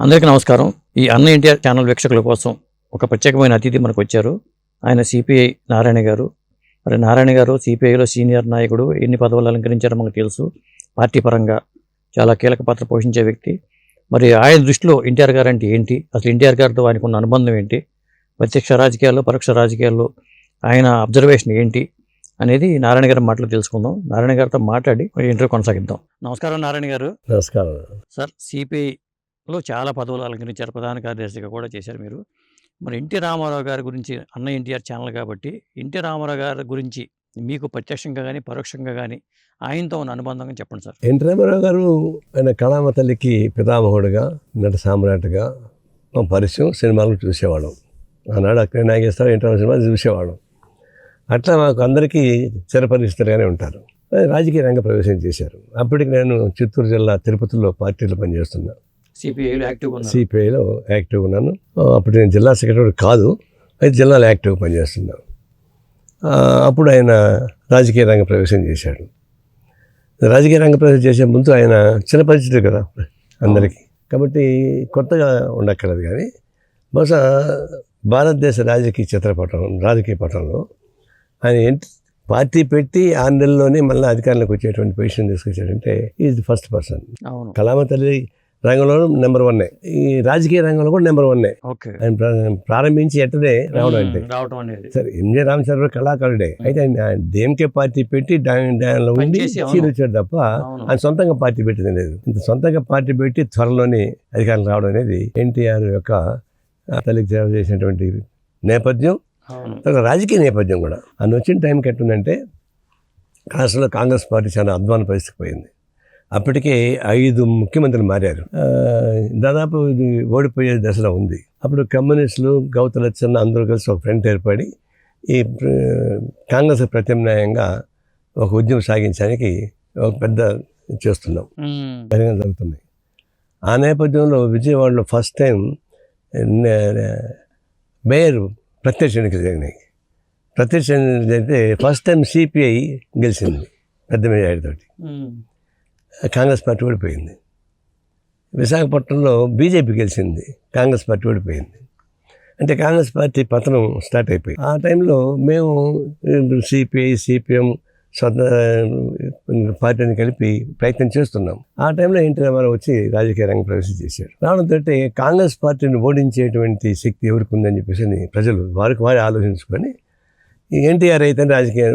అందరికీ నమస్కారం. ఈ అన్న ఎన్టీఆర్ ఛానల్ వీక్షకుల కోసం ఒక ప్రత్యేకమైన అతిథి మనకు వచ్చారు. ఆయన సిపిఐ నారాయణ గారు. మరి నారాయణ గారు సిపిఐలో సీనియర్ నాయకుడు ఎన్ని పదవులు అలంకరించారో మనకు తెలుసు. పార్టీ పరంగా చాలా కీలక పాత్ర పోషించే వ్యక్తి. మరి ఆయన దృష్టిలో ఎన్టీఆర్ గారు అంటే ఏంటి? అసలు ఎన్టీఆర్ గారితో ఆయనకు ఉన్న అనుబంధం ఏంటి? ప్రత్యక్ష రాజకీయాల్లో పరోక్ష రాజకీయాల్లో ఆయన అబ్జర్వేషన్ ఏంటి? అనేది నారాయణ గారి మాటలు తెలుసుకుందాం. నారాయణ గారితో మాట్లాడి ఇంటర్వ్యూ కొనసాగిద్దాం. నమస్కారం నారాయణ గారు. నమస్కారం. సార్ లో చాలా పదవులు అలంకరించారు. ప్రధాన కార్యదర్శిగా కూడా చేశారు మీరు. మరి ఎన్టీ రామారావు గారి గురించి అన్న ఎన్టీఆర్ ఛానల్ కాబట్టి ఎన్టీ రామారావు గారి గురించి మీకు ప్రత్యక్షంగా కానీ పరోక్షంగా కానీ ఆయనతో ఉన్న అనుబంధంగా చెప్పండి సార్. ఎన్టీ రామారావు గారు ఆయన కళామ తల్లికి పితామహుడుగా నట సామ్రాట్గా మా పరిచయం సినిమాలు చూసేవాళ్ళం. ఆనాడు అక్కడ నాగేశ్వరరావు ఎన్టీ రామారావు సినిమా చూసేవాళ్ళం. అట్లా మాకు అందరికీ చిరపరిచితులుగానే ఉంటారు. రాజకీయ రంగ ప్రవేశం చేశారు. అప్పటికి నేను చిత్తూరు జిల్లా తిరుపతిలో పార్టీలో పనిచేస్తున్నాను సిపిఐలో యాక్టివ్గా ఉన్నారు. సిపిఐలో యాక్టివ్గా ఉన్నాను. అప్పుడు నేను జిల్లా సెక్రటరీ కాదు అయితే జిల్లాలో యాక్టివ్గా పనిచేస్తున్నాను. అప్పుడు ఆయన రాజకీయ రంగ ప్రవేశం చేశాడు. రాజకీయ రంగ ప్రవేశం చేసే ముందు ఆయన చిన్న పరిస్థితి కదా అందరికీ. కాబట్టి కొత్తగా ఉండక్కర్లేదు కానీ బహుశా భారతదేశ రాజకీయ చిత్రపటం రాజకీయ పటంలో ఆయన ఏంటి పార్టీ పెట్టి ఆరు నెలల్లోనే మళ్ళీ అధికారంలోకి వచ్చేటువంటి పొజిషన్ తీసుకొచ్చాడంటే ఈజ్ ది ఫస్ట్ పర్సన్ కళామ తల్లి రంగంలో నెంబర్ వన్నే ఈ రాజకీయ రంగంలో కూడా నెంబర్ వన్నే ఓకే. ఆయన ప్ర- ప్రారంభించి ఎట్టనే రావడం అంటే రావడం అనేది. సరే ఎంజే రామచంద్ర కళాకారుడే. అయితే ఆయన డిఎంకే పార్టీ పెట్టి దానిలో ఉండి. సీట్ వచ్చాడు తప్ప ఆయన సొంతంగా పార్టీ పెట్టింది లేదు. ఇంత సొంతంగా పార్టీ పెట్టి త్వరలోనే అధికారం రావడం అనేది ఎన్టీఆర్ యొక్క తల్లికి సేవ చేసినటువంటి నేపథ్యం. తర్వాత రాజకీయ నేపథ్యం కూడా. ఆయన వచ్చిన టైంకి ఎట్టుందంటే రాష్ట్రంలో కాంగ్రెస్ పార్టీ చాలా అధ్వాన పరిస్థితికి పోయింది. అప్పటికే ఐదు ముఖ్యమంత్రులు మారారు. దాదాపు ఇది ఓడిపోయే దశలో ఉంది. అప్పుడు కమ్యూనిస్టులు గౌతలచ్చన్న అందరూ కలిసి ఒక ఫ్రంట్ ఏర్పడి ఈ కాంగ్రెస్ ప్రత్యామ్నాయంగా ఒక ఉద్యమం సాగించడానికి ఒక పెద్ద చేస్తున్నాం. జరుగుతున్నాయి. ఆ నేపథ్యంలో విజయవాడలో ఫస్ట్ టైం మేయర్ ప్రత్యక్ష ఎన్నికలు జరిగినాయి. ప్రత్యక్ష ఎన్నికలు జరిగితే ఫస్ట్ టైం సిపిఐ గెలిచింది పెద్ద మెజారిటీతోటి. ఉమ్, కాంగ్రెస్ పార్టీ ఓడిపోయింది. విశాఖపట్నంలో బీజేపీ గెలిచింది కాంగ్రెస్ పార్టీ ఓడిపోయింది. అంటే కాంగ్రెస్ పార్టీ పతనం స్టార్ట్ అయిపోయింది. ఆ టైంలో మేము సిపిఐ సిపిఎం స్వతంత్ర పార్టీని కలిపి ప్రయత్నం చేస్తున్నాం. ఆ టైంలో ఎన్టీ రామారావు వచ్చి రాజకీయ రంగం ప్రవేశం చేశారు రావడంతో కాంగ్రెస్ పార్టీని ఓడించేటువంటి శక్తి ఎవరికి ఉందని చెప్పేసి అని ప్రజలు వారికి వారి ఆలోచించుకొని ఈ ఎన్టీఆర్ అయితే రాజకీయ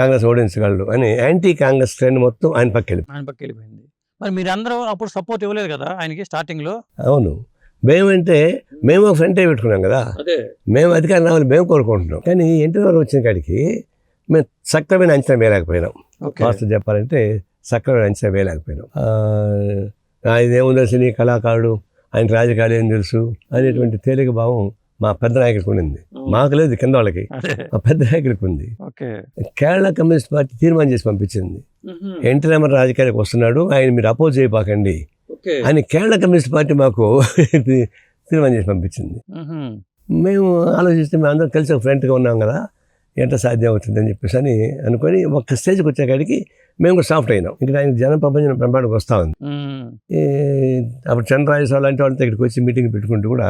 కాంగ్రెస్ ఓడించగలడు అని యాంటీ కాంగ్రెస్ ట్రెండ్ మొత్తం ఆయన పక్క వెళ్ళిపోయింది. ఆయన పక్క వెళ్ళిపోయింది. మరి మీరందరూ అప్పుడు సపోర్ట్ ఇవ్వలేదు కదా ఆయనకి స్టార్టింగ్లో? అవును. మేమంటే మేము ఒక ఫ్రంటే పెట్టుకున్నాం కదా. అదే. మేము అధికారం రావాలి మేము కోరుకుంటున్నాం. కానీ ఎన్టీ రామారావు వచ్చిన కాడికి మేము సక్రమైన అంచనా వేయలేకపోయినాం. ఓకే. వాస్తవం చెప్పాలంటే సక్రమైన అంచనా వేయలేకపోయినాం. ఆ, ఆయన ఏముందో సినీ కళాకారుడు? ఆయన రాజకీయాలు ఏం తెలుసు? అనేటువంటి తేలిక భావం మా పెద్ద నాయకుడికి ఉండింది. మాకు లేదు కింద వాళ్ళకి. మా పెద్ద నాయకుడికి ఉంది. కేరళ కమ్యూనిస్ట్ పార్టీ తీర్మానం చేసి పంపించింది. ఎన్టీ రామారావు రాజకీయాలకు వస్తున్నాడు ఆయన మీరు అపోజ్ చేయబాకండి. ఓకే. అని కేరళ కమ్యూనిస్ట్ పార్టీ మాకు తీర్మానం చేసి పంపించింది. మేము. ఆలోచిస్తే మేము అందరం కలిసి ఒక ఫ్రెండ్గా ఉన్నాం కదా ఎంత సాధ్యం అవుతుందని చెప్పేసి అని అనుకొని ఒక్క స్టేజ్కి వచ్చేకాడికి మేము కూడా సాఫ్ట్ అయినాం. ఇక్కడ ఆయన జన ప్రపంచం బ్రహ్మాండంగా వస్తూ ఉంది. అప్పుడు చంద్రరాజేశ్వర లాంటి వాళ్ళతో ఇక్కడికి వచ్చి మీటింగ్ పెట్టుకుంటూ కూడా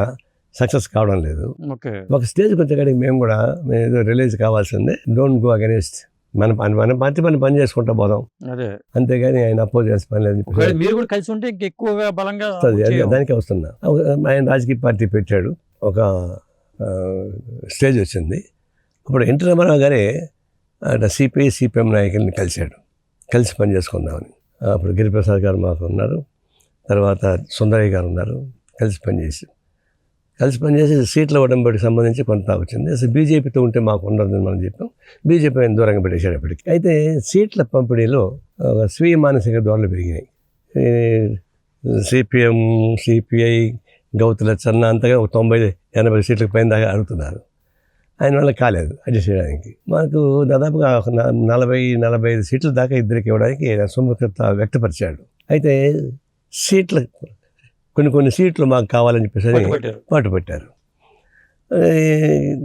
సక్సెస్ కావడం లేదు. ఓకే. ఒక స్టేజ్కి వచ్చేకాడికి మేము కూడా మేము ఏదో రిలీజ్ కావాల్సిందే. డోంట్ గో అగెనిస్ట్ మన పని మన పార్టీ పని పని చేసుకుంటూ పోదాం. అదే. అంతేగాని ఆయన అపోజ్ చేసే పని లేదు. మీరు కూడా కలిసి ఉంటే ఇంకా ఎక్కువగా బలంగా. దానికే వస్తున్నా. ఆయన రాజకీయ పార్టీ పెట్టాడు. ఒక స్టేజ్ వచ్చింది. అప్పుడు ఎన్టీ రామారావు గారే అక్కడ సిపిఐ సిపిఎం నాయకుల్ని కలిశాడు. కలిసి పని చేసుకుందామని. అప్పుడు గిరిప్రసాద్ గారు మాకు ఉన్నారు. తర్వాత సుందరయ్య గారు ఉన్నారు. కలిసి పనిచేసి కలిసి పనిచేసి సీట్ల ఉడంబడికి సంబంధించి కొంత వచ్చింది. అసలు బీజేపీతో ఉంటే మాకు ఉండదని మనం చెప్పాం. బీజేపీ ఆయన దూరంగా పెట్టేశాడు అప్పటికి. అయితే సీట్ల పంపిణీలో ఒక స్వీయ మానసిక ధోరణులు పెరిగినాయి. సిపిఎం సిపిఐ గౌతుల చన్న అంతగా ఒక తొంభై ఎనభై సీట్లకు పైన దాకా అడుగుతున్నారు. ఆయన వల్ల కాలేదు అడ్జస్ట్ చేయడానికి. మాకు దాదాపుగా ఒక నలభై నలభై ఐదు సీట్ల దాకా ఇద్దరికి ఇవ్వడానికి సుముఖత వ్యక్తపరిచాడు. అయితే సీట్ల కొన్ని కొన్ని సీట్లు మాకు కావాలని చెప్పేసి. పాటు పెట్టారు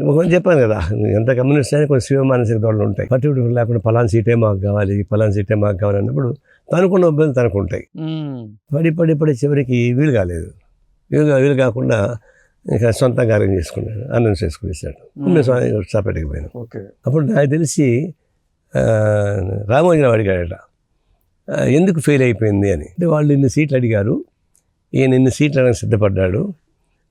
ఒకటి చెప్పాను కదా ఎంత కమ్యూనిస్ట్ అయినా కొన్ని శివ మానసిక దోళ్ళు ఉంటాయి. పర్టికులర్ లేకుండా పలానా సీటే మాకు కావాలి పలానా సీటే మాకు కావాలి అన్నప్పుడు తనుకున్న ఇబ్బంది తనకు ఉంటాయి పడి పడి పడి చివరికి వీలు కాలేదు. వీలు వీలు కాకుండా ఇంకా సొంత కార్యం చేసుకున్నాడు అనౌన్స్ చేసుకునేసాడు. మేము. సపరేట్గా పోయినాం. ఓకే. అప్పుడు నాకు తెలిసి రామోజీరావు అడిగాడట ఎందుకు ఫెయిల్ అయిపోయింది? అని. అంటే వాళ్ళు ఇన్ని సీట్లు అడిగారు ఈయన ఇన్ని సీట్లు అనడానికి సిద్ధపడ్డాడు.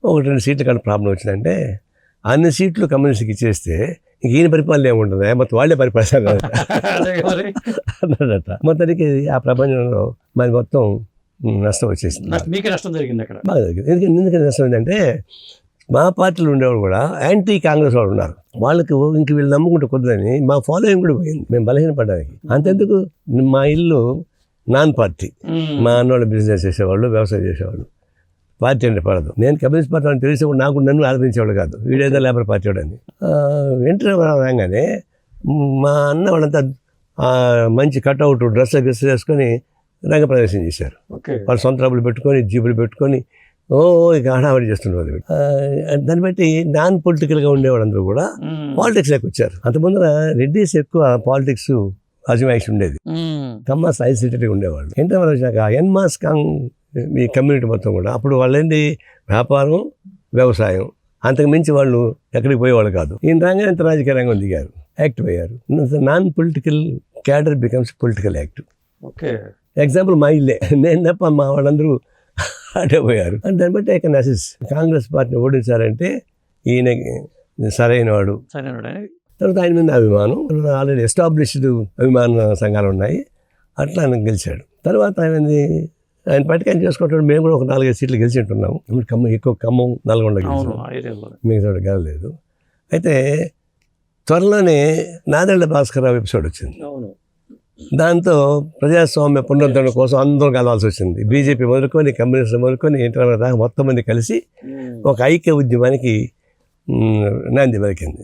ఒకటి రెండు సీట్ల కాడ ప్రాబ్లం వచ్చిందంటే అన్ని సీట్లు కమ్యూనిస్ట్కి ఇచ్చేస్తే ఇంక ఈయన పరిపాలన ఏముంటుంది? మొత్తం వాళ్ళే పరిపాలన అన్నాడట మొత్తానికి ఆ ప్రపంచంలో మరి మొత్తం నష్టం వచ్చేసింది. మీకే నష్టం జరిగింది అక్కడ. బాగా జరిగింది. ఎందుకంటే ఎందుకంటే నష్టం ఏంటంటే మా పార్టీలో ఉండేవాళ్ళు కూడా యాంటీ కాంగ్రెస్ వాళ్ళు ఉన్నారు. వాళ్ళకి ఇంక వీళ్ళు నమ్ముకుంటే కుదరదని మా ఫాలోయింగ్ కూడా పోయింది. మేము బలహీనపడడానికి. అంతెందుకు? మా ఇల్లు నాన్ పార్టీ. మా అన్నోళ్ళు బిజినెస్ చేసేవాళ్ళు వ్యవసాయం చేసేవాళ్ళు. పార్టీ అంటే పడదు. నేను కమ్యూనిస్ట్ పార్టీ అని తెలిసి కూడా నాకు నన్ను ఆదరించేవాడు కాదు. వీడేదో లేబర్ పార్టీ వాడని ఎంటర్ రాగానే మా అన్న వాళ్ళంతా మంచి కట్అవుట్ డ్రెస్ గిస్ వేసుకొని రంగప్రవేశం చేశారు. వాళ్ళు సొంత డబ్బులు పెట్టుకొని జీబులు పెట్టుకొని ఓ ఇక హడావడి. ఆ, దాన్ని బట్టి నాన్ పొలిటికల్గా ఉండేవాళ్ళందరూ కూడా మ్మ్. పాలిటిక్స్లోకి వచ్చారు. అంత ముందర రెడ్డిస్ ఎక్కువ పాలిటిక్స్ అజమాయిషి ఉండేది. మ్మ్. కమ్మ ఐసోలేటెడ్గా ఉండేవాళ్ళు. ఏంటంటే వాళ్ళు వచ్చాక ఎన్మాస్ కాంగ్ ఈ కమ్యూనిటీ మొత్తం కూడా అప్పుడు వాళ్ళేంటి వ్యాపారం వ్యవసాయం. అంతకు మించి వాళ్ళు ఎక్కడికి పోయేవాళ్ళు కాదు. ఈయన రాగానే ఇంత రాజకీయ రంగం దిగారు యాక్టివ్ అయ్యారు non political cadre becomes political active okay. Example మా ఇల్లే. నేను తప్ప మా వాళ్ళందరూ అటే పోయారు. అండ్ దాన్ని బట్టి ఐ కెన్ అసిస్. కాంగ్రెస్ పార్టీని ఓడించారంటే ఈయన సరైన వాడు సరే తర్వాత ఆయన మీద అభిమానం ఆల్రెడీ ఎస్టాబ్లిష్డ్ అభిమాన సంఘాలు ఉన్నాయి. అట్లా ఆయన గెలిచాడు. తర్వాత ఆయనది ఆయన పట్టుకు ఆయన చేసుకుంటాడు. మేము కూడా ఒక నాలుగైదు సీట్లు గెలిచి ఉంటున్నాము. ఇప్పుడు ఖమ్మం ఎక్కువ ఖమ్మం నల్గొండ మిగతా గెలలేదు అయితే త్వరలోనే నాదెళ్ళ భాస్కరరావు ఎపిసోడ్ వచ్చింది. దాంతో ప్రజాస్వామ్య పునరుద్ధరణ కోసం అందరూ కలవాల్సి వచ్చింది. బీజేపీ మొదలుకొని కమ్యూనిస్ట్ మొదలుకొని ఇంటర్ దాకా మొత్తం మంది కలిసి. ఒక ఐక్య ఉద్యమానికి నాంది పలికింది.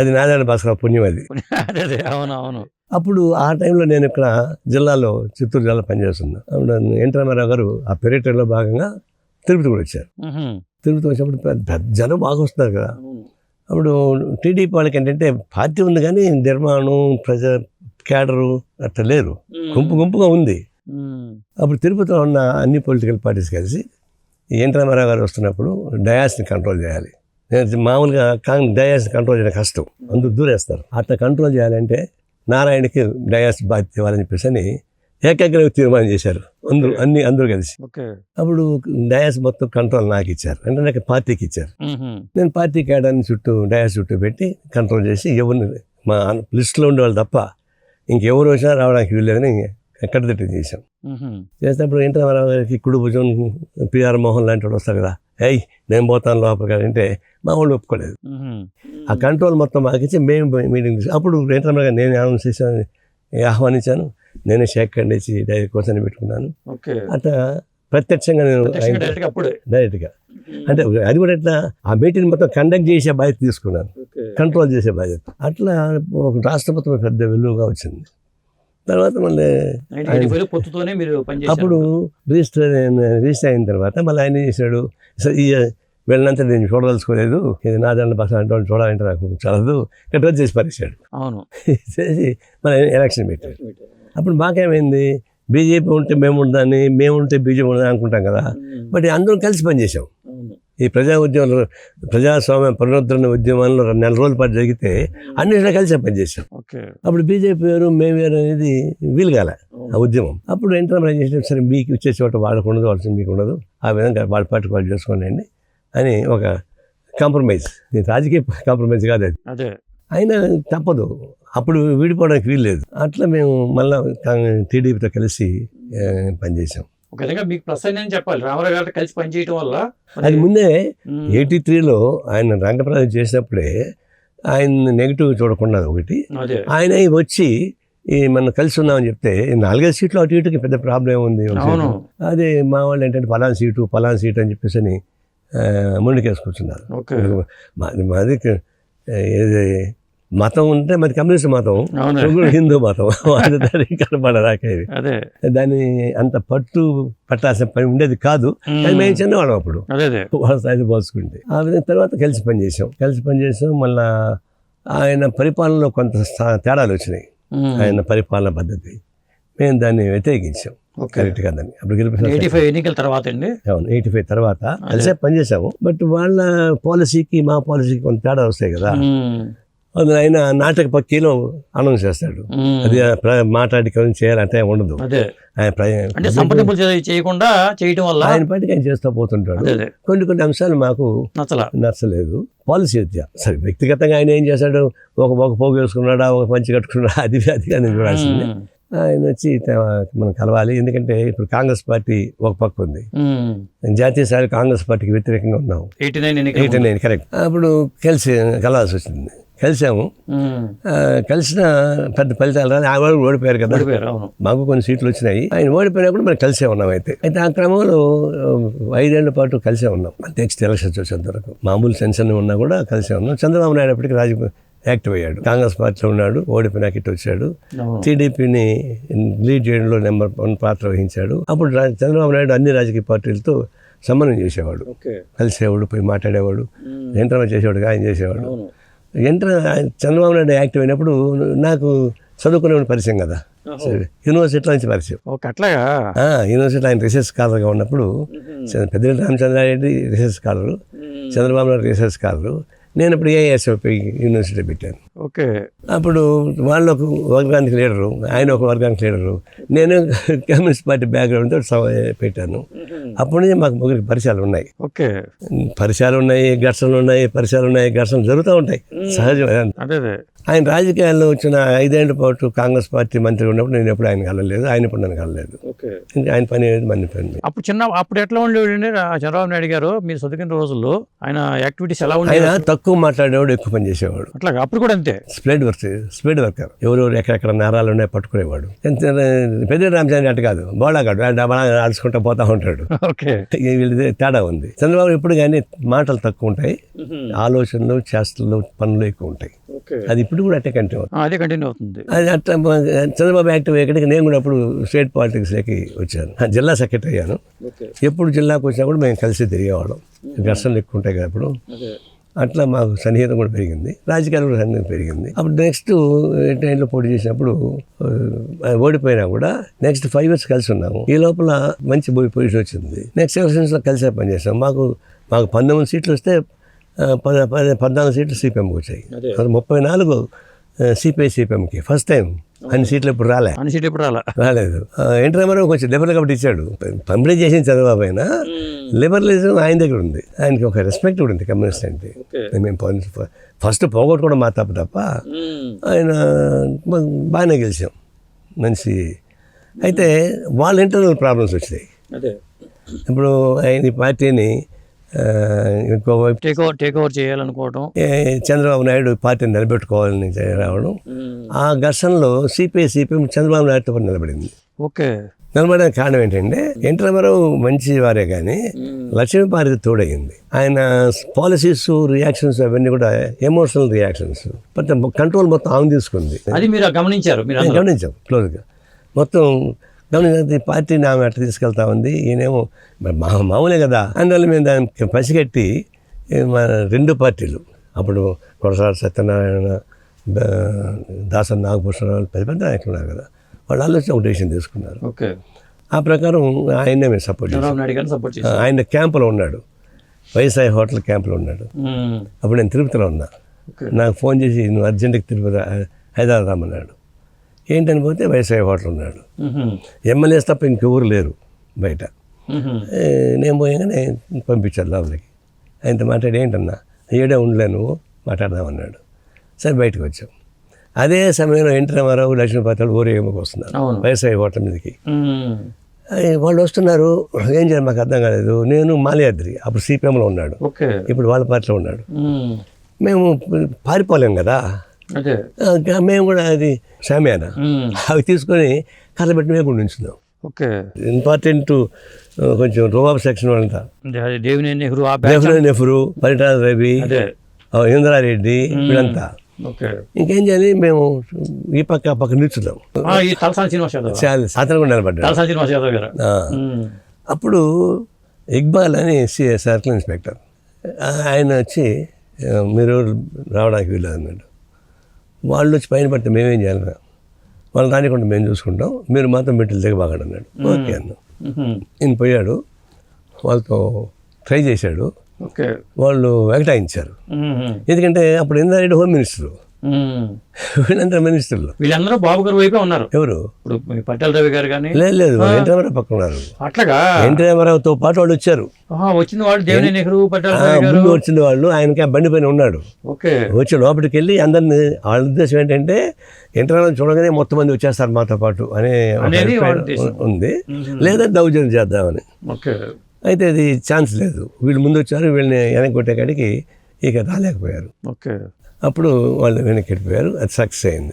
అది నారాయణ భాస్కర పుణ్యం అది. అదే అదే అవును అవును. అప్పుడు ఆ టైంలో నేను ఇక్కడ జిల్లాలో చిత్తూరు జిల్లా పనిచేస్తున్నా. అప్పుడు ఎన్. రామారావు గారు ఆ పర్యటనలో భాగంగా తిరుపతి కూడా వచ్చారు. తిరుపతి వచ్చినప్పుడు పెద్ద జనం బాగా వస్తున్నారు కదా. అప్పుడు టీడీపీ వాళ్ళకి ఏంటంటే పార్టీ ఉంది కానీ నిర్మాణం ప్రజ క్యాడరు అట్లా లేరు. గుంపు గుంపుగా ఉంది. అప్పుడు తిరుపతిలో ఉన్న అన్ని పొలిటికల్ పార్టీస్ కలిసి ఎన్. రామారావు గారు వస్తున్నప్పుడు డయాస్ని కంట్రోల్ చేయాలి. మామూలుగా కాంగ్ డయాస్ని కంట్రోల్ చేయడం కష్టం. అందరూ దూరేస్తారు. అట్లా కంట్రోల్ చేయాలంటే నారాయణకి డయాస్ బాధ్యత ఇవ్వాలని చెప్పేసి అని ఏకాగ్రత తీర్మానం చేశారు. అందరూ అన్ని అందరూ కలిసి. అప్పుడు డయాస్ మొత్తం కంట్రోల్ నాకు ఇచ్చారు. అంటే నాకు పార్టీకి ఇచ్చారు. నేను పార్టీ కేడాన్ని చుట్టూ డయాస్ చుట్టూ పెట్టి కంట్రోల్ చేసి ఎవరిని మా లిస్టులో ఉండేవాళ్ళు తప్ప ఇంకెవరు వచ్చినా రావడానికి వీల్లేదని ఎక్కడ తిట్టి చేశాం. చేసినప్పుడు రామారావు గారికి కుడి భుజం పిఆర్ మోహన్ లాంటి వాళ్ళు వస్తారు కదా. ఏయ్ నేను పోతాను లోపలికి అంటే మా వాళ్ళు ఒప్పుకోలేదు. ఆ కంట్రోల్ మొత్తం మాకిచ్చి మేము మీటింగ్ అప్పుడు గారు నేను అనౌన్స్ చేశాను ఆహ్వానించాను నేనే షేక్ ఇచ్చి డైరెక్ట్ కోసం పెట్టుకున్నాను. అట్లా ప్రత్యక్షంగా నేను డైరెక్ట్గా అంటే అది కూడా ఎట్లా ఆ మీటింగ్ మొత్తం కండక్ట్ చేసే బాధ్యత తీసుకున్నాను. కంట్రోల్ చేసే బాధ్యత. అట్లా ఒక రాష్ట్ర మొత్తం పెద్ద వెలుగుగా వచ్చింది. తర్వాత మళ్ళీ అప్పుడు రిజిస్టర్ రిజిస్టర్ అయిన తర్వాత మళ్ళీ ఆయన చేశాడు? "సరే, ఈ వెళ్ళినంత నేను చూడదలుచుకోలేదు. ఇది నా దాంట్లో బస్ అంటే చూడాలంటే నాకు చదవదు ఇక్కడ రద్దు చేసి పరిచాడు అవును. చేసి మళ్ళీ ఎలక్షన్ పెట్టాడు. అప్పుడు మాకేమైంది? బీజేపీ ఉంటే మేము ఉందని మేము ఉంటే బీజేపీ ఉందని అనుకుంటాం కదా. బట్ అందరం కలిసి పనిచేసాం ఈ ప్రజా ఉద్యమంలో ప్రజాస్వామ్య పునరుద్ధరణ ఉద్యమంలో నెల రోజుల పాటు జరిగితే అన్నింటిలో కలిసి పనిచేసాం అప్పుడు బీజేపీ వేరు మేము వేరు అనేది వీలు కాలే ఆ. ఉద్యమం. అప్పుడు ఎంటర్ చేసిన సరే మీకు ఇచ్చే చోట వాళ్ళకు ఉండదు వాళ్ళకి మీకు ఉండదు. ఆ విధంగా వాళ్ళ పార్టీ వాళ్ళు చేసుకోండి అని ఒక కాంప్రమైజ్. రాజకీయ కాంప్రమైజ్ కాదు అది. అదే. అయినా తప్పదు. అప్పుడు విడిపోవడానికి వీలు లేదు. అట్లా మేము మళ్ళీ టీడీపీతో కలిసి పనిచేసాం ఒక విధంగా మీకు ప్లస్ చెప్పాలి. రామారావు గారితో కలిసి పనిచేయటం వల్ల అది ముందే. ఎయిటీ త్రీలో ఆయన రంగప్రవేశం చేసినప్పుడే ఆయన నెగిటివ్ చూడకుండా ఒకటి. ఆయన వచ్చి ఈ మనం కలిసి ఉన్నామని చెప్తే నాలుగైదు సీట్లు అటు ఇటుకి పెద్ద ప్రాబ్లం సీటు. అదే మా వాళ్ళు ఏంటంటే పలానా సీటు పలానా సీటు అని చెప్పేసి ముందుకేసుకుంటున్నారు ఓకే. మాది ఏది మతం ఉంటే మాది కమ్యూనిస్ట్ మతం. హిందూ మతం. అది దానికి దాన్ని అంత పట్టు పట్టాల్సిన పని ఉండేది కాదు. కానీ మేము చిన్నవాళ్ళం అప్పుడు. అదే పోల్చుకుంటే. ఆ విధంగా తర్వాత కలిసి పనిచేసాం కలిసి పనిచేసాం మళ్ళా ఆయన పరిపాలనలో కొంత తేడాలు వచ్చినాయి. ఆయన పరిపాలన పద్ధతి. మేము దాన్ని వ్యతిరేకించాం. కరెక్ట్ కాదని అప్పుడు గెలిపిన ఎయిటీ ఫైవ్ ఎన్నికల తర్వాత అండి అవును ఎయిటీ ఫైవ్ తర్వాత కలిసే పనిచేసాము బట్ వాళ్ళ పాలసీకి మా పాలసీకి కొంత తేడా వస్తాయి కదా. అందులో ఆయన నాటక పక్కీలో అనౌన్స్ చేస్తాడు. అది మాట్లాడి కవిని చేయాలంటే ఉండదు. ఆయన సంప్రదింపులు చేయకుండా చేయటం వల్ల ఆయన పాటికి ఆయన చేస్తూ పోతుంటాడు. కొన్ని కొన్ని అంశాలు మాకు నచ్చల. నచ్చలేదు. పాలసీ రీత్యా సరే వ్యక్తిగతంగా ఆయన ఏం చేశాడు? ఒక ఒక పోగు వేసుకున్నాడా? ఒక పంచి కట్టుకున్నాడా? అది అది కానీ చూడాల్సింది. ఆయన వచ్చి మనం కలవాలి. ఎందుకంటే ఇప్పుడు కాంగ్రెస్ పార్టీ ఒక పక్క ఉంది. జాతీయ స్థాయి కాంగ్రెస్ పార్టీకి వ్యతిరేకంగా ఉన్నాం. ఎయిటీ నైన్ ఎన్నికలు ఎయిట్ నైన్ కరెక్ట్ అప్పుడు కలిసి కలవాల్సి వచ్చింది. కలిసాము. ఆ, కలిసిన పెద్ద ఫలితాలు రాని ఆయన వాళ్ళు ఓడిపోయారు కదా. మాకు కొన్ని సీట్లు వచ్చినాయి. ఆయన ఓడిపోయినప్పుడు మనం కలిసే ఉన్నాం అయితే. అయితే ఆ క్రమంలో ఆ, ఐదేళ్ళ పాటు కలిసే ఉన్నాం. నెక్స్ట్ ఎలక్షన్స్ వచ్చేంత వరకు. మామూలు టెన్షన్ ఉన్నా కూడా కలిసే ఉన్నాం. చంద్రబాబు నాయుడు అప్పటికి రాజ యాక్టివ్ అయ్యాడు. కాంగ్రెస్ పార్టీలో ఉన్నాడు ఓడిపోయినాక ఇటు వచ్చాడు. టీడీపీని లీడ్ చేయడంలో నెంబర్ వన్ పాత్ర వహించాడు. అప్పుడు చంద్రబాబు నాయుడు అన్ని రాజకీయ పార్టీలతో సమన్వయం చేసేవాడు. కలిసేవాడు పోయి మాట్లాడేవాడు. ఎంటర్ చేసేవాడు ఆయన చేసేవాడు. ఎంటర్ చంద్రబాబు నాయుడు యాక్టివ్ అయినప్పుడు నాకు చదువుకునే పరిచయం కదా. సరే యూనివర్సిటీలో నుంచి పరిచయం. అట్లాగా? ఆ, యూనివర్సిటీ ఆయన రీసెర్చ్ స్కాలర్గా ఉన్నప్పుడు Peddireddy Ramachandrareddy research scholar Chandrababu Naidu research scholar నేను ఇప్పుడు ఏఎస్ఎఫ్ఐ యూనివర్సిటీ పెట్టాను. ఓకే. అప్పుడు వాళ్ళు ఒక వర్గానికి లీడరు ఆయన ఒక వర్గానికి లీడరు. నేను కమ్యూనిస్ట్ పార్టీ బ్యాక్గ్రౌండ్తో పెట్టాను. అప్పటి నుంచి మాకు ముగ్గురికి పరిచయాలు ఉన్నాయి. ఓకే. పరిచయాలు ఉన్నాయి ఘర్షణలు ఉన్నాయి పరిచయాలు ఉన్నాయి ఘర్షణలు జరుగుతూ ఉంటాయి. సహజం అదే. ఆయన రాజకీయాల్లో వచ్చిన ఐదేళ్ళ పాటు కాంగ్రెస్ పార్టీ మంత్రి ఉన్నప్పుడు నేను ఎప్పుడు ఆయన కలలేదు ఆయన ఇప్పుడు నన్ను కలలేదు ఓకే. ఇంకా ఆయన పని అనేది మన పని అప్పుడు చిన్న అప్పుడు ఎట్లా ఉండేవాడండి? రా- చంద్రబాబు నాయుడు గారు మీరు చదువుకున్న రోజుల్లో ఆయన యాక్టివిటీస్ ఎలా ఉండేవి? ఆయన తక్కువ మాట్లాడేవాడు ఎక్కువ పని చేసేవాడు. అట్లాగా? అప్పుడు కూడా అంతే? స్ప్రెడ్ వర్క్ స్ప్రెడ్ వర్కర్ ఎవరెవరు ఎక్కడెక్కడ నేరాలు ఉన్నాయి పట్టుకునేవాడు. పెద్ద రామచంద్ర అట్ట కాదు బోడాగాడు ఆడుచుకుంటూ పోతా ఉంటాడు. ఓకే. వీళ్ళది తేడా ఉంది. చంద్రబాబు ఎప్పుడు కానీ మాటలు తక్కువ ఉంటాయి. ఆలోచనలు చేష్టలు పనులు ఎక్కువ ఉంటాయి. ఓకే. అది ఇప్పుడు కూడా అట్టే కంటిన్యూ అవుతుంది. అదే కంటిన్యూ అవుతుంది. అది అట్లా చంద్రబాబు యాక్టివ్ అయ్యేక్కడికి నేను కూడా అప్పుడు స్టేట్ పాలిటిక్స్లోకి వచ్చాను. జిల్లా సెక్రటరీ అయ్యాను. ఎప్పుడు జిల్లాకు వచ్చినా కూడా మేము కలిసి తిరిగేవాళ్ళం. ఘర్షణలు ఎక్కువ ఉంటాయి కదా అప్పుడు అదే. అట్లా మాకు సన్నిహితం కూడా పెరిగింది. రాజకీయాలు కూడా సన్నిహితం పెరిగింది. అప్పుడు నెక్స్ట్ టైంలో పోటీ చేసినప్పుడు ఓడిపోయినా కూడా నెక్స్ట్ ఫైవ్ ఇయర్స్ కలిసి ఉన్నాము. ఈ లోపల మంచి పొజిషన్ వచ్చింది. నెక్స్ట్ ఎలక్షన్స్లో కలిసే పనిచేసాం మాకు మాకు పంతొమ్మిది సీట్లు వస్తే పద్నాలుగు సీట్లు సిపిఎంకి వచ్చాయి. అదే. ముప్పై నాలుగు సిపిఐ సిపిఎంకి ఫస్ట్ టైం అన్ని సీట్లు ఇప్పుడు రాలే. అని సీట్ ఇప్పుడు రాలా? రాలేదు. ఎన్టీ రామారావు కొంచెం లిబరల్ కాబట్టి ఇచ్చాడు. పంపిణీ చేసిన చంద్రబాబు అయినా. లిబరలిజం ఆయన దగ్గర ఉంది. ఆయనకి ఒక రెస్పెక్ట్ కూడా ఉంది కమ్యూనిస్ట్ అంటే. మేము ఫస్ట్ పోగొట్టుకోవడం మా తప్ప తప్ప ఆయన బాగానే గెలిచాం. మంచి. అయితే వాళ్ళ ఇంటర్నల్ ప్రాబ్లమ్స్ వచ్చినాయి ఇప్పుడు ఆయన ఈ పార్టీని ఇంకోవైపు టేక్ ఓవర్ టేక్ ఓవర్ చేయాలనుకోవటం. ఏ, చంద్రబాబు నాయుడు పార్టీని నిలబెట్టుకోవాలని రావడం. ఆ ఘర్షణలో సిపిఐ సిపిఎం చంద్రబాబు నాయుడుతో పాటు నిలబడింది. ఓకే. నిలబడడానికి కారణం ఏంటంటే ఎన్టీ రామారావు మంచి వారే కానీ లక్ష్మీపార్వతి తోడయింది. ఆయన పాలసీస్ రియాక్షన్స్ అవన్నీ కూడా ఎమోషనల్ రియాక్షన్స్. బట్ కంట్రోల్ మొత్తం ఆమె తీసుకుంది. అది మీరు గమనించారు. గమనించాం క్లోజ్గా. మొత్తం గమనించి పార్టీని ఆమె అట్లా తీసుకెళ్తా ఉంది? ఈయనేమో మా మామూలే కదా. అందువల్ల మేము దాన్ని పసిగట్టి మన రెండు పార్టీలు. అప్పుడు కొరసాల సత్యనారాయణ దాసన్ నాగభూషణరావు పెద్ద పెద్ద నాయకులు ఉన్నారు కదా. వాళ్ళు ఆలోచన ఒక డెసిషన్ తీసుకున్నారు. ఓకే. ఆ ప్రకారం ఆయన్నే మేము సపోర్ట్ చేసాం సపోర్ట్ ఆయన క్యాంపులో ఉన్నాడు. వైఎస్ఐ హోటల్ క్యాంపులో ఉన్నాడు. అప్పుడు నేను తిరుపతిలో ఉన్నా. నాకు ఫోన్ చేసి నువ్వు అర్జెంటుగా తిరుపతి హైదరాబాద్ రమ్మన్నాడు. ఏంటని పోతే వైఎస్ఐ హోటల్ ఉన్నాడు. మ్మ్. ఎమ్మెల్యేస్ తప్ప ఇంకెవరు లేరు బయట. నేను పోయాగానే పంపించాను లోపలికి. ఆయనతో మాట్లాడి ఏంటన్నా ఏడే ఉండలే నువ్వు? మాట్లాడదామన్నాడు సరే బయటకు వచ్చాం. అదే సమయంలో ఎన్టీ రామారావు లక్ష్మీపాత్రలు ఊరేగింపుకి వస్తున్నారు. వైఎస్ఐ హోటల్ మీదకి. వాళ్ళు వస్తున్నారు. ఏం చేయాలి మాకు అర్థం కాలేదు. నేను మాలయాద్రి అప్పుడు సిపిఎంలో ఉన్నాడు. ఇప్పుడు వాళ్ళ పార్టీలో ఉన్నాడు. మ్మ్. పారిపోలేం కదా. మేము కూడా అది షామియానా మ్మ్. అవి తీసుకొని కళ్ళ పెట్టి మేము కూడా ఉంచున్నాం ఓకే ఇంపార్టెంట్ కొంచెం రోబాబ్ సెక్షన్ వాళ్ళంతా. దేవినేని నెహ్రూ పరిటాల రవి ఇందిరారెడ్డి వీళ్ళంతా. ఇంకేం చేయాలి? మేము ఈ పక్క ఆ పక్క కూడా నిలబడ్డాడు. మ్మ్. అప్పుడు ఇక్బాల్ అని సర్కిల్ ఇన్స్పెక్టర్ ఆయన వచ్చి మీరు రావడానికి వీల్లేదు అన్నాడు. వాళ్ళు వచ్చి పైన పడితే మేమేం చేయాలి వాళ్ళు రానికుండా మేము చూసుకుంటాం. మీరు మాత్రం మెట్లు దిగబాగండి అన్నాడు ఓకే అన్న ఈయన పోయాడు. వాళ్ళతో ట్రై చేశాడు. ఓకే. వాళ్ళు వెగటాయించారు ఎందుకంటే అప్పుడు ఇందారెడ్డి హోమ్ మినిస్టర్. వీళ్ళంతా మినిస్టర్లు. వీళ్ళందరూ బాబు గారు వైపే ఉన్నారు. ఎవరు? ఇప్పుడు పటేల్ రవి గారు కానీ లేదు లేదు ఎన్టీ రామారావు పక్కన ఉన్నారు. అట్లాగా? ఎన్టీ రామారావుతో పాటు వాళ్ళు వచ్చారు. వచ్చిన వాళ్ళు దేవిని నెహ్రూ పటేల్ ముందు వచ్చిన వాళ్ళు ఆయనకి బండి పైన ఉన్నాడు. ఓకే. వచ్చి లోపలికి వెళ్ళి అందరిని వాళ్ళ ఉద్దేశం ఏంటంటే ఎన్టీ రామారావు చూడగానే మొత్తం మంది వచ్చేస్తారు మాతో పాటు అనే. ఉంది. లేదా దౌర్జన్యం చేద్దామని. ఓకే. అయితే అది ఛాన్స్ లేదు. వీళ్ళు ముందు వచ్చారు వీళ్ళని వెనక్కి కొట్టే కాడికి ఇక రాలేకపోయారు. ఓకే. అప్పుడు వాళ్ళు వెనక్కి వెళ్ళిపోయారు అది సక్సెస్ అయింది.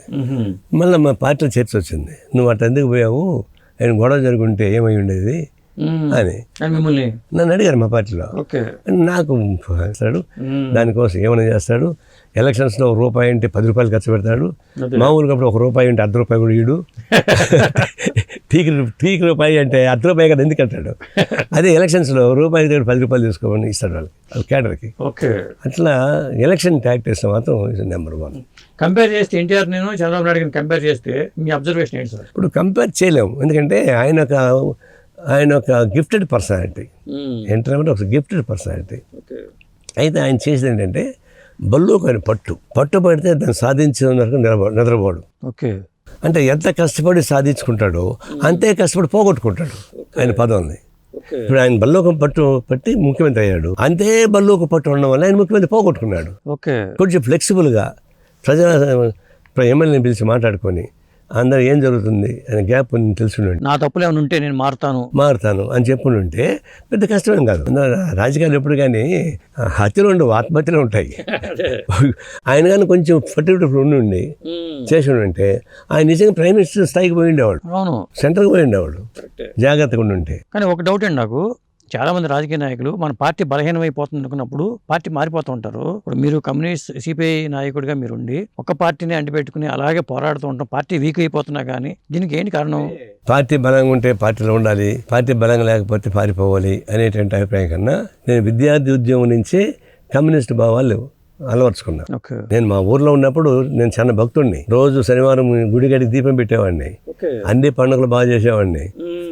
మళ్ళీ మా పార్టీలో చర్చ వచ్చింది. నువ్వు అటు ఎందుకు పోయావు? ఆయన గొడవ జరుగుంటే ఏమై ఉండేది. అని. నన్ను అడిగారు మా పార్టీలో. నాకు చేస్తాడు. దానికోసం ఏమైనా చేస్తాడు. ఎలక్షన్స్లో ఒక రూపాయి అంటే పది రూపాయలు ఖర్చు పెడతాడు. మామూలుగా అప్పుడు ఒక రూపాయి అంటే అర్ధ రూపాయి కూడా ఈడు టీకి టీకి రూపాయి అంటే అర్ధ రూపాయి కదా ఎందుకు అంటాడు? అదే ఎలక్షన్స్లో రూపాయి దగ్గర పది రూపాయలు తీసుకోమని ఇస్తాడు వాళ్ళకి వాళ్ళ కేడర్కి ఓకే. అట్లా ఎలక్షన్ టాక్టిక్స్ మాత్రం నెంబర్ వన్ కంపేర్ చేస్తే ఎన్టీఆర్ నేను చంద్రబాబు నాయుడు గారిని కంపేర్ చేస్తే మీ అబ్జర్వేషన్ ఏంటి సార్? ఇప్పుడు కంపేర్ చేయలేము. ఎందుకంటే ఆయన ఒక ఆయన ఒక గిఫ్టెడ్ పర్సనాలిటీ ఏంటంటే ఒక గిఫ్టెడ్ పర్సనాలిటీ ఓకే. అయితే ఆయన చేసేది ఏంటంటే బల్లోకి ఆయన పట్టు. పట్టు పడితే దాన్ని సాధించిన వరకు నిద్రపోడు. ఓకే. అంటే ఎంత కష్టపడి సాధించుకుంటాడో అంతే కష్టపడి పోగొట్టుకుంటాడు. ఆయన పదవుల్ని ఇప్పుడు ఆయన బల్లోకం పట్టు పట్టి ముఖ్యమంత్రి అయ్యాడు. అంతే బల్లోక పట్టు ఉండడం వల్ల ఆయన ముఖ్యమంత్రి పోగొట్టుకున్నాడు. ఓకే. కొంచెం ఫ్లెక్సిబుల్గా ప్రజల ఎమ్మెల్యేని పిలిచి మాట్లాడుకొని అందరూ ఏం జరుగుతుంది అని గ్యాప్ ఉంది తెలుసుండండి నా తప్పులు ఏమైనా ఉంటే నేను మారుతాను. మారుతాను అని చెప్పుంటే పెద్ద కష్టమేం కాదు. రాజకీయాలు ఎప్పుడు కానీ హత్యలు ఉండవు ఆత్మహత్యలు ఉంటాయి. ఆయన కానీ కొంచెం ఫర్టిలిటీ ఉండి ఉండి చేసి ఉంటే ఆయన నిజంగా ప్రైమ్ మినిస్టర్ స్థాయికి పోయి ఉండేవాడు. అవును. సెంటర్కి పోయి ఉండేవాడు. జాగ్రత్తగా ఉండి ఉంటే కానీ ఒక డౌట్ అండి నాకు. చాలామంది రాజకీయ నాయకులు మన పార్టీ బలహీనమైపోతుంది అనుకున్నప్పుడు పార్టీ మారిపోతూ ఉంటారు. ఇప్పుడు మీరు కమ్యూనిస్ట్ సిపిఐ నాయకుడిగా మీరుండి ఒక పార్టీని అంటిపెట్టుకుని అలాగే పోరాడుతూ ఉంటాం పార్టీ వీక్ అయిపోతున్నా కానీ దీనికి ఏంటి కారణం? పార్టీ బలంగా ఉంటే పార్టీలో ఉండాలి పార్టీ బలంగా లేకపోతే పారిపోవాలి అనేటువంటి అభిప్రాయం కన్నా నేను విద్యార్థి ఉద్యమం నుంచి కమ్యూనిస్ట్ భావాలు ఓకే. నేను మా ఊర్లో ఉన్నప్పుడు నేను చాలా భక్తుడిని రోజు శనివారం గుడి గడికి దీపం పెట్టేవాడిని. అన్ని పండుగలు బాగా చేసేవాడిని.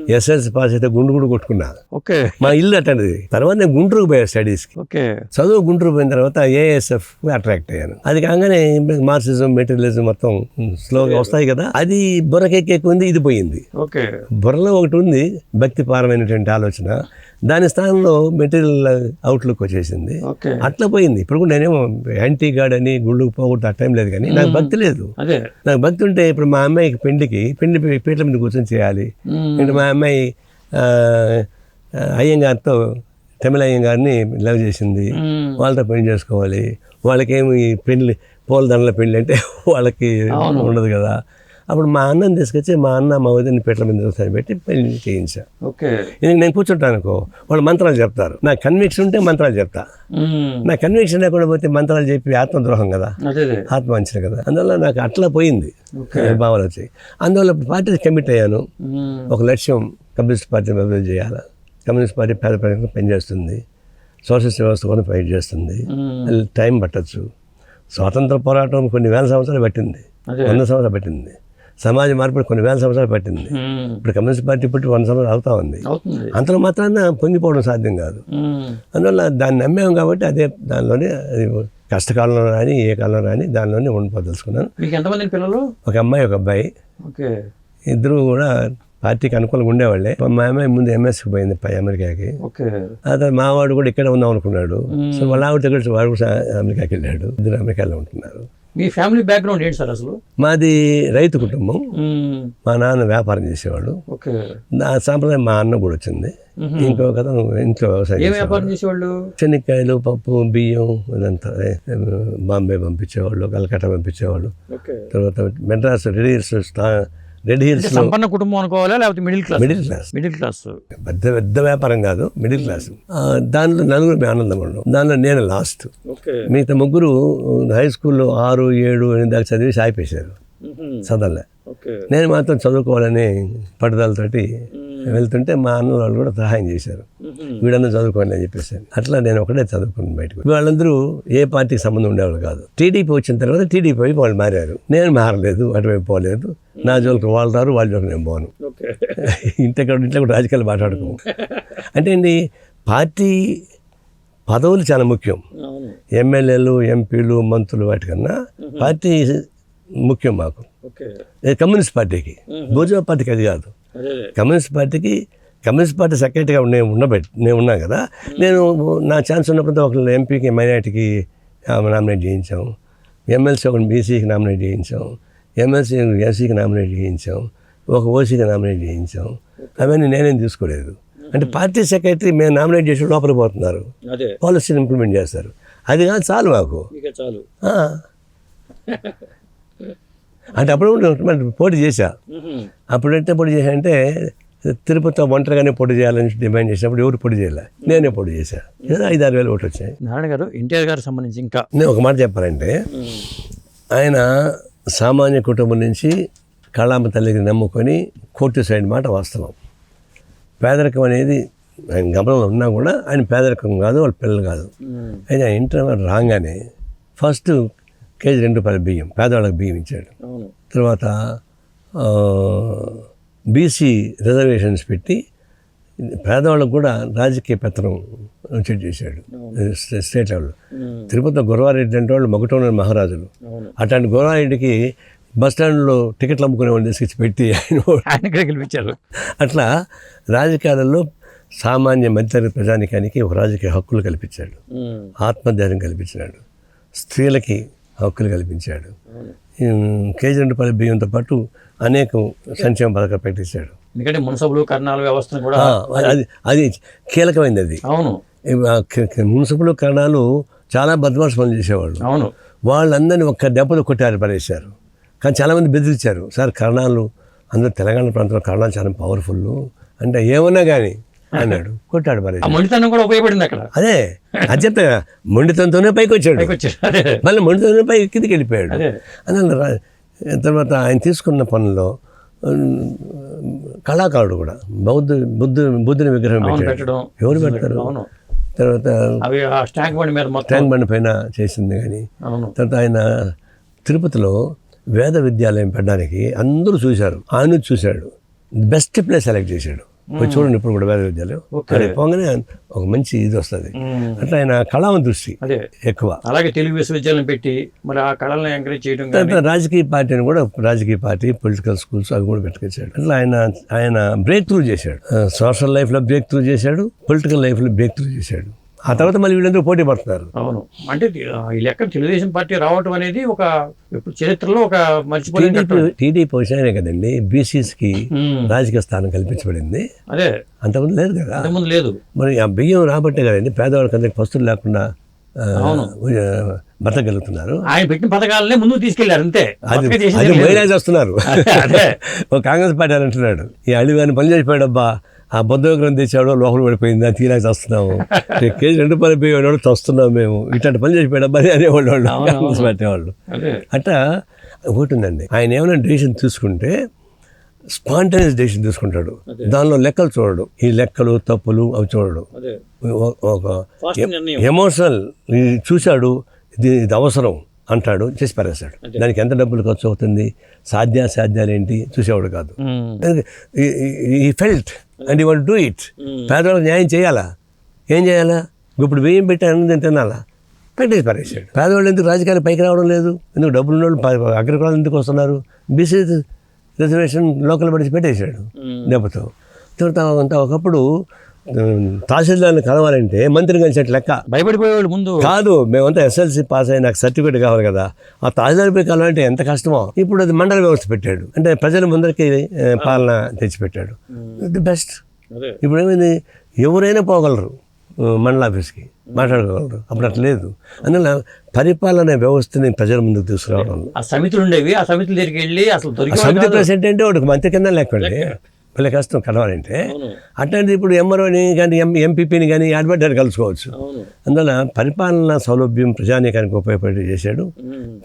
ఎస్ఎస్ పాస్ అయితే గుండు కూడా కొట్టుకున్నా. ఓకే. మా ఇల్లు అట్టండి తర్వాత నేను గుంటూరుకు పోయా స్టడీస్కి ఓకే. చదువు గుంటూరు పోయిన తర్వాత ఏఎస్ఎఫ్ అట్రాక్ట్ అయ్యాను. అది కాగానే మార్క్సిజం మెటీరియలిజం మొత్తం స్లోగా వస్తాయి కదా. అది బుర్రకెక్కేకి ఉంది ఇది పోయింది. ఓకే. బుర్రలో ఒకటి ఉంది భక్తిపరమైనటువంటి ఆలోచన. దాని స్థానంలో మెటీరియల్ అవుట్లుక్ వచ్చేసింది. అట్లా పోయింది. ఇప్పుడు కూడా నేనేమో యాంటీ గార్డ్ అని గుళ్ళకు పోకూడదు ఆ టైం లేదు కానీ నాకు భక్తి లేదు. నాకు భక్తి ఉంటే ఇప్పుడు మా అమ్మాయికి పెళ్ళికి పెళ్ళి పీటల మీద కూర్చొని చేయాలి. అంటే మా అమ్మాయి అయ్యంగారితో తమిళ అయ్యంగారిని లవ్ చేసింది. వాళ్ళతో పెళ్ళి చేసుకోవాలి. వాళ్ళకేమి పెళ్ళి పూలదండల పెళ్ళి అంటే వాళ్ళకి. ఉండదు కదా. అప్పుడు మా అన్నని తీసుకొచ్చి మా అన్న మా వదిన పీటల మీద పెట్టి పెళ్ళి చేయించా. ఓకే. ఎందుకు నేను కూర్చుంటాను అనుకో వాళ్ళు మంత్రాలు చెప్తారు. నాకు కన్విక్షన్ ఉంటే మంత్రాలు చెప్తా. నా కన్విక్షన్ లేకుండా పోతే మంత్రాలు చెప్పి ఆత్మద్రోహం కదా? అదే ఆత్మవంచన కదా? అందువల్ల నాకు అట్లా పోయింది. భావాలు వచ్చాయి అందువల్ల పార్టీ కమిట్ అయ్యాను. ఒక లక్ష్యం కమ్యూనిస్ట్ పార్టీని అభివృద్ధి చేయాలి? కమ్యూనిస్ట్ పార్టీ పేద ప్రజలకు పనిచేస్తుంది. సోషలిస్ట్ వ్యవస్థ కూడా ఫైట్ చేస్తుంది. టైం పట్టచ్చు. స్వాతంత్ర పోరాటం కొన్ని వేల సంవత్సరాలు పట్టింది. వంద సంవత్సరాలు పట్టింది. సమాజ మార్పు కొన్ని వేల సంవత్సరాలు పట్టింది. ఇప్పుడు కమ్యూనిస్ట్ పార్టీ పుట్టి వంద సంవత్సరాలు అవుతా ఉంది. అంతలో మాత్రాన పొంగిపోవడం సాధ్యం కాదు. అందువల్ల దాన్ని నమ్మాము కాబట్టి అదే దానిలోనే అది కష్టకాలంలో రాని ఏ కాలంలో రాని దానిలోనే ఉండిపోదలుచుకున్నాను మీకు ఎంతమంది పిల్లలు? ఒక అమ్మాయి ఒక అబ్బాయి. ఓకే. ఇద్దరు కూడా పార్టీకి అనుకూలంగా ఉండేవాళ్ళే. మా అమ్మాయి ముందు ఎంఎస్కి పోయింది పై అమెరికాకి. ఆ తర్వాత మా వాడు కూడా ఇక్కడే ఉందాం అనుకున్నాడు. సో వాళ్ళ ఆవిడతో కలిసి వాడు కూడా అమెరికాకి వెళ్ళాడు. ఇద్దరు అమెరికాలో ఉంటున్నారు. మీ ఫ్యామిలీ బ్యాక్గ్రౌండ్ ఏంటి సార్ అసలు? మాది రైతు కుటుంబం. మా నాన్న వ్యాపారం చేసేవాడు. ఆ సాంప్రదాయం మా అన్న కూడా వచ్చింది. ఇంకో కథ ఇంట్లో వ్యవసాయం. వ్యాపారం చేసేవాళ్ళు? శనక్కాయలు పప్పు బియ్యం ఇదంతా బాంబే పంపించేవాళ్ళు కలకత్తా పంపించేవాళ్ళు. తర్వాత మెడ్రాస్ రెడ్ రెడ్ హిల్స్ సంపన్న కుటుంబం అనుకోవాలా? లేకపోతే middle class middle class middle class పెద్ద పెద్ద వ్యాపారం కాదు మిడిల్ క్లాస్ ఆ, దానిలో నలుగురు మేము ఆనందంగా ఉన్నాం. దానిలో నేను లాస్ట్ ఓకే. మిగతా ముగ్గురు హై స్కూల్లో ఆరు ఏడు ఎనిమిది దాకా చదివి సాయిపేశారు చదవలే ఓకే. నేను మాత్రం చదువుకోవాలని పట్టుదలతోటి వెళ్తుంటే మా అన్న వాళ్ళు కూడా సహాయం చేశారు. వీడన్నా చదువుకోండి అని చెప్పేసి అట్లా నేను ఒకటే చదువుకున్నాను బయటకు వాళ్ళందరూ ఏ పార్టీకి సంబంధం ఉండేవాళ్ళు కాదు. టీడీపీ వచ్చిన తర్వాత టీడీపీ వైపు వాళ్ళు మారారు. నేను మారలేదు అటువైపు పోలేదు. నా జోలికి వాళ్ళు రారు వాళ్ళ జోలికి నేను పోను. ఇంట్లో ఇంట్లో కూడా రాజకీయాలు మాట్లాడుకోము. అంటే అండి పార్టీ పదవులు చాలా ముఖ్యం. ఎమ్మెల్యేలు ఎంపీలు మంత్రులు వాటికన్నా పార్టీ ముఖ్యం మాకు. కమ్యూనిస్ట్ పార్టీకి. భోజన పార్టీకి అది కాదు. కమ్యూనిస్ట్ పార్టీకి కమ్యూనిస్ట్ పార్టీ సెక్రటరీగా నేను ఉండబెట్టి నేను ఉన్నా కదా. నేను నా ఛాన్స్ ఉన్నప్పుడు ఒక ఎంపీకి మైనార్టీకి నామినేట్ చేయించాం. ఎమ్మెల్సీ ఒకటి బీసీకి నామినేట్ చేయించాం. ఎమ్మెల్సీ ఎస్సీకి నామినేట్ చేయించాం. ఒక ఓసీకి నామినేట్ చేయించాం. అవన్నీ నేనేం తీసుకోలేదు అంటే పార్టీ సెక్రటరీ మేము నామినేట్ చేసి లోపల పోతున్నారు. పాలసీని ఇంప్లిమెంట్ చేస్తారు. అది కాదు చాలు మాకు. చాలు. అంటే అప్పుడు పోటీ చేశా. అప్పుడంటే పోటీ చేశా అంటే తిరుపతిలో ఒంటరిగానే పోటీ చేయాలని డిమాండ్ చేసినప్పుడు ఎవరు పోటీ చేయలే. నేనే పోటీ చేశా. ఏదో ఐదు ఆరు వేలు ఓట్లు వచ్చాయి. నారాయణ గారు ఎన్టీఆర్ గారికి సంబంధించి ఇంకా. నేను ఒక మాట చెప్పాలంటే ఆయన సామాన్య కుటుంబం నుంచి కళామ తల్లికి నమ్ముకొని కోర్టు సైడ్ మాట వాస్తవం. పేదరికం అనేది ఆయన గమనంలో ఉన్నా కూడా ఆయన పేదరికం కాదు వాళ్ళ పిల్లలు కాదు. అయితే ఆయన ఇంటర్ రాగానే ఫస్ట్ కేజీ రెండు రూపాయల బియ్యం పేదవాళ్ళకి బియ్యం ఇచ్చాడు. తర్వాత బీసీ రిజర్వేషన్స్ పెట్టి పేదవాళ్ళకు కూడా రాజకీయ పెత్తనం వచ్చేట్టు చేశాడు. స్టే- స్టేట్ లెవెల్లో. తిరుపతిలో గురవారెడ్డి అంటే వాళ్ళు మగటోని మహారాజులు. అట్లాంటి గురవారెడ్డికి బస్ స్టాండ్లో టికెట్లు అమ్ముకునే వాళ్ళు తీసుకొచ్చి పెట్టి ఆయన ఆయన గెలిపించారు. అట్లా రాజకీయాలలో సామాన్య మధ్యతరగతి ప్రజానికానికి ఒక రాజకీయ హక్కులు కల్పించాడు. ఆత్మధైర్యం కల్పించాడు స్త్రీలకి హక్కులు కల్పించాడు. ఈ కేజీ రెండు రూపాయల బియ్యంతో పాటు అనేక సంక్షేమ పథకాలు పెట్టించాడు ఎందుకంటే మున్సబులు కర్ణాల వ్యవస్థను కూడా అది అది కీలకమైనది అది. అవును. మున్సిపల్ కరణాలు చాలా బద్మాష్ పనులు చేసేవాళ్ళు. అవును. వాళ్ళందరినీ ఒక్క దెబ్బతో కొట్టారు పడేశారు. కానీ చాలామంది బెదిరించారు సార్ కరణాలు అందరూ తెలంగాణ ప్రాంతంలో కరణాలు చాలా పవర్ఫుల్ అంటే ఏమన్నా కానీ అన్నాడు. కొట్టాడు పడేశారు మొండితనం కూడా ఉపయోగపడింది అక్కడ. అదే. అది చెప్తా కదా, మొండితనంతోనే పైకి వచ్చాడు పైకి మళ్ళీ మొండితోనే పై కిందికి వెళ్ళిపోయాడు రా- తర్వాత ఆయన తీసుకున్న పనుల్లో కళాకారుడు కూడా బౌద్ధ బుద్ధ బుద్ధుని విగ్రహం పెట్టాడు. ఎవరు పెడతారు తర్వాత బండి మీద ట్యాంక్ బండి పైన చేసింది కానీ తర్వాత ఆయన తిరుపతిలో వేద విద్యాలయం పెట్టడానికి అందరూ చూశారు. ఆయన చూశాడు. బెస్ట్ ప్లేస్ సెలెక్ట్ చేశాడు. పోయి చూడండి ఇప్పుడు కూడా వేద విద్యాలయం అక్కడ పోగానే ఒక మంచి ఇది వస్తుంది. అట్లా ఆయన కళామ దృష్టి అదే. ఎక్కువ. అలాగే తెలుగు విశ్వవిద్యాలయం పెట్టి మరి ఆ కళలను ఎంకరేజ్ చేయడం తర్వాత రాజకీయ పార్టీని కూడా రాజకీయ పార్టీ పొలిటికల్ స్కూల్స్ అవి కూడా పెట్టుకొచ్చాడు. అట్లా ఆయన ఆయన బ్రేక్ త్రూ చేశాడు. సోషల్ లైఫ్లో బ్రేక్ త్రూ చేశాడు పొలిటికల్ లైఫ్లో బ్రేక్ త్రూ చేశాడు. ఆ తర్వాత మళ్ళీ వీళ్ళందరూ పోటీ పడుతున్నారు. అవును. అంటే ఈ లెక్క తెలుగుదేశం పార్టీ రావటం అనేది ఒక ఇప్పుడు చరిత్రలో ఒక మర్చిపోలేని టీడీపీ వచ్చినాయనే కదండి. బీసీస్కి. రాజకీయ స్థానం కల్పించబడింది. అదే. అంతకుముందు లేదు కదా. అంతకుముందు లేదు. మరి ఆ బియ్యం రాబట్టే కదండి. పేదవాళ్ళకి అందరికి పస్తులు లేకుండా బతకగలుగుతున్నారు. ఆయన పెట్టిన పథకాలనే ముందుకు తీసుకెళ్ళారు అంతే. అది. మైలేజ్ వస్తున్నారు. కాంగ్రెస్ పార్టీ అని అంటున్నాడు. ఈ అడిగాని పని చేసిపోయాడబ్బా ఆ బొద్ద విగ్రహం తెచ్చాడు లోపల పడిపోయింది అది తీరాక వస్తున్నాము కేజీ రెండు రూపాయలు పోయేవాడు వస్తున్నాం మేము. ఇట్లాంటి పని చేసిపోయాడబ్బా అని అనేవాళ్ళు వాళ్ళు అవును, కాంగ్రెస్ పార్టీ వాళ్ళు అదే. అట్లా ఒకటి ఉందండి. ఆయన ఏమైనా డెసిషన్ తీసుకుంటే స్పాంటేనియస్ డెసిషన్ తీసుకుంటాడు. దానిలో లెక్కలు చూడడు. ఈ లెక్కలు తప్పులు అవి చూడడు. ఒక ఎమోషనల్ చూశాడు ఇది ఇది అవసరం. అంటాడు చేసి పారేస్తాడు దానికి ఎంత డబ్బులు ఖర్చు అవుతుంది? సాధ్యాసాధ్యాలు ఏంటి చూసేవాడు కాదు. ఈ felt and you want do it. పేదవాళ్ళకి న్యాయం చేయాలా? ఏం చేయాలా? ఇప్పుడు బియ్యం పెట్టి అన్నం తినాలా? పెట్టేసి పారేసాడు పేదవాళ్ళు ఎందుకు రాజకీయాలు పైకి రావడం లేదు? ఎందుకు డబ్బులు ఉన్న వాళ్ళు అగ్రకులాలు ఎందుకు వస్తున్నారు? బీసీ రిజర్వేషన్ లోకల్ పడిచి పెట్టేశాడు. దెబ్బతో తర్వాత అంత ఒకప్పుడు తహసీల్దార్ని కలవాలంటే మంత్రిని కలిసేట లెక్క. భయపడిపోయేవాళ్ళు ముందు. కాదు మేమంతా ఎస్ఎల్సి పాస్ అయ్యి నాకు సర్టిఫికేట్ కావాలి కదా. ఆ తహసీల్దార్ పోయి కలవాలంటే ఎంత కష్టమో. ఇప్పుడు అది మండల వ్యవస్థ పెట్టాడు. అంటే ప్రజల ముందరికి పాలన తెచ్చిపెట్టాడు. The best. ఇప్పుడు ఏమైంది? ఎవరైనా పోగలరు మండల ఆఫీస్కి. మాట్లాడుకోగలరు. అప్పుడు అట్లా లేదు. అందువల్ల పరిపాలన వ్యవస్థని ప్రజల ముందుకు తీసుకురావడం. ఆ సమితులు ఉండేవి. ఆ సమితుల దగ్గరికి వెళ్ళి అసలు సమితి ప్రెసిడెంట్ అంటే వాడికి మంత్రి కింద లేకండి వాళ్ళ కష్టం కలవాలంటే అట్లాంటి ఇప్పుడు ఎంఆర్ఓని కానీ ఎం ఎంపీపీని కానీ అడ్వర్టైర్ కలుసుకోవచ్చు. అందువల్ల పరిపాలన సౌలభ్యం ప్రజానీకానికి ఉపయోగపడి చేశాడు.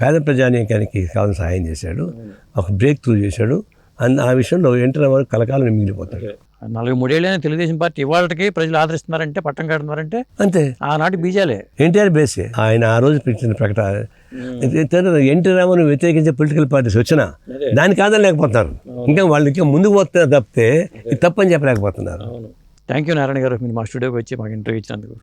పేద ప్రజానీకానికి కావాల్సిన సహాయం చేశాడు. ఒక బ్రేక్ త్రూ చేశాడు. అన్న ఆ విషయంలో ఎన్టీ రామారావు కలకాలం మిగిలిపోతాడు. నలభై మూడేళ్ళైన తెలుగుదేశం పార్టీ ఇవాళకి ప్రజలు ఆదరిస్తున్నారంటే పట్టం కడుతున్నారంటే అంతే. ఆనాటి బీజాలే. ఎన్టీఆర్ బేసే. ఆయన ఆ రోజు పెట్టిన ప్రకటన ఎన్టీ రామారావు వ్యతిరేకించే పొలిటికల్ పార్టీస్ వచ్చినా దాని కాదని లేకపోతున్నారు ఇంకా వాళ్ళు ఇంకా ముందుకు పోతున్నారు తప్పితే తప్పని చెప్పలేకపోతున్నారు థ్యాంక్ యూ నారాయణ గారు మీరు మా స్టూడియోకి వచ్చి మాకు ఇంటర్వ్యూ ఇచ్చినందుకు